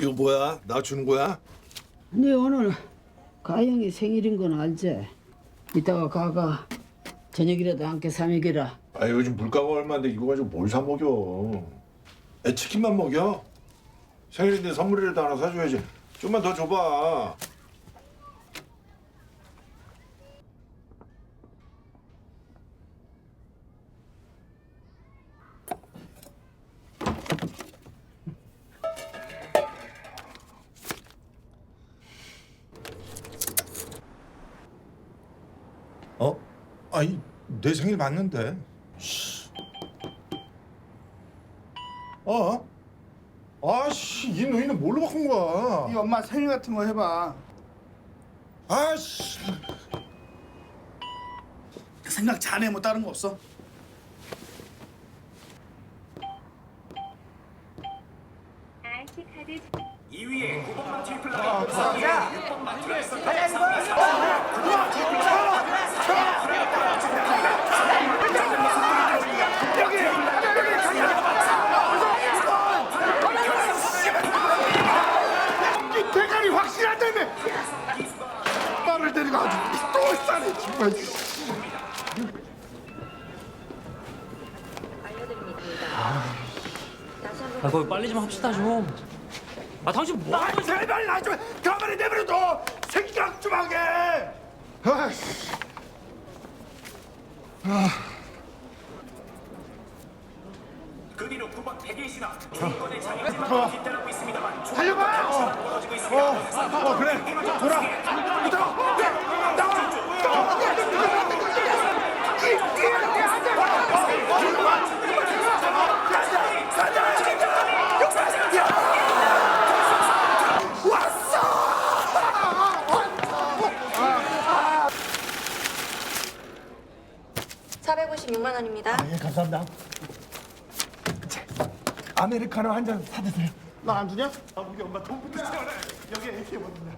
이거 뭐야? 나 주는 거야? 네 오늘 가영이 생일인 건 알지? 이따가 가가 저녁이라도 함께 사 먹이라. 아 요즘 물가가 얼마인데 이거 가지고 뭘 사 먹여? 애 치킨만 먹여? 생일인데 선물이라도 하나 사줘야지. 좀만 더 줘봐. 어? 아니 내 생일 맞는데. 어? 아씨 이 노인은 뭘로 바꾼 거야? 이 엄마 생일 같은 거 해봐. 아씨 생각 잘해 뭐 다른 거 없어? 아이스 카드 2위에 9번만 트리플 이 정말 아, 거기 빨리 좀 합시다 좀. 아, 당신 뭐? 아 제발 나좀 가만히 내버려둬 생각 좀 하게 아이씨 그 뒤로 9번 백일 신화 주인권의 장애지만 뒤따르고 있습니다만 달려봐 어, 벌어지고 있습니다. 어, 어 그래 돌아 나와 나와 456만 원입니다. 예 감사합니다. 아메리카노 한 잔 사드세요. 나 안 주냐? 아 우리 엄마 돈부터. 여기 ATM 어딨냐?